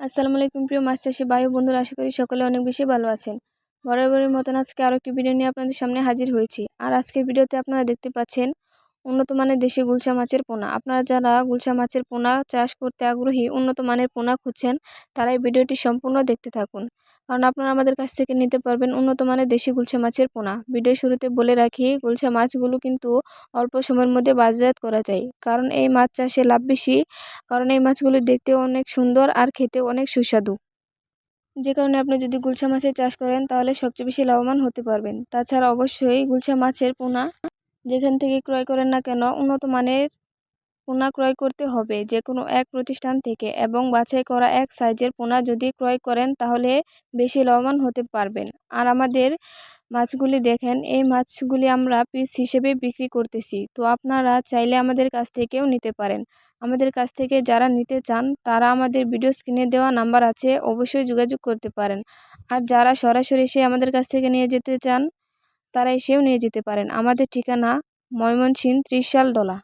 আসসালামু আলাইকুম প্রিয় মাছ চাষি বায়ু বন্ধুরা, আশা করি সকলে অনেক বেশি ভালো আছেন। বরাবরের মতন আজকে আরও একটি ভিডিও নিয়ে আপনাদের সামনে হাজির হয়েছি। আর আজকের ভিডিওতে আপনারা দেখতে পাচ্ছেন উন্নত মানের দেশি গুলশা মাছের পোনা। আপনারা যারা গুলশা মাছের পোনা চাষ করতে আগ্রহী, উন্নত মানের পোনা খুঁজছেন, তারা এই ভিডিওটি সম্পূর্ণ দেখতে থাকুন। কারণ আপনারা আমাদের কাছ থেকে নিতে পারবেন উন্নত মানের দেশি গুলশা মাছের পোনা। ভিডিও শুরুতে বলে রাখি, গুলশা মাছগুলো কিন্তু অল্প সময়ের মধ্যে বাজারজাত করা যায়। কারণ এই মাছ চাষে লাভ বেশি, কারণ এই মাছগুলো দেখতেও অনেক সুন্দর আর খেতেও অনেক সুস্বাদু। যে কারণে আপনি যদি গুলশা মাছের চাষ করেন, তাহলে সবচেয়ে বেশি লাভবান হতে পারবেন। তাছাড়া অবশ্যই গুলশা মাছের পোনা যেখান থেকে ক্রয় করেন না কেন, উন্নত মানের পোনা ক্রয় করতে হবে। যে কোনো এক প্রতিষ্ঠান থেকে এবং বাছাই করা এক সাইজের পোনা যদি ক্রয় করেন, তাহলে বেশি লাভবান হতে পারবেন। আর আমাদের মাছগুলি দেখেন, এই মাছগুলি আমরা পিস হিসেবে বিক্রি করতেছি। তো আপনারা চাইলে আমাদের কাছ থেকেও নিতে পারেন। আমাদের কাছ থেকে যারা নিতে চান, তারা আমাদের ভিডিও স্ক্রিনে দেওয়া নাম্বার আছে, অবশ্যই যোগাযোগ করতে পারেন। আর যারা সরাসরি এসে আমাদের কাছ থেকে নিয়ে যেতে চান তারা এসেও নিয়ে যেতে পারেন। আমাদের ঠিকানা ময়মনসিংহ ত্রিশাল দলা।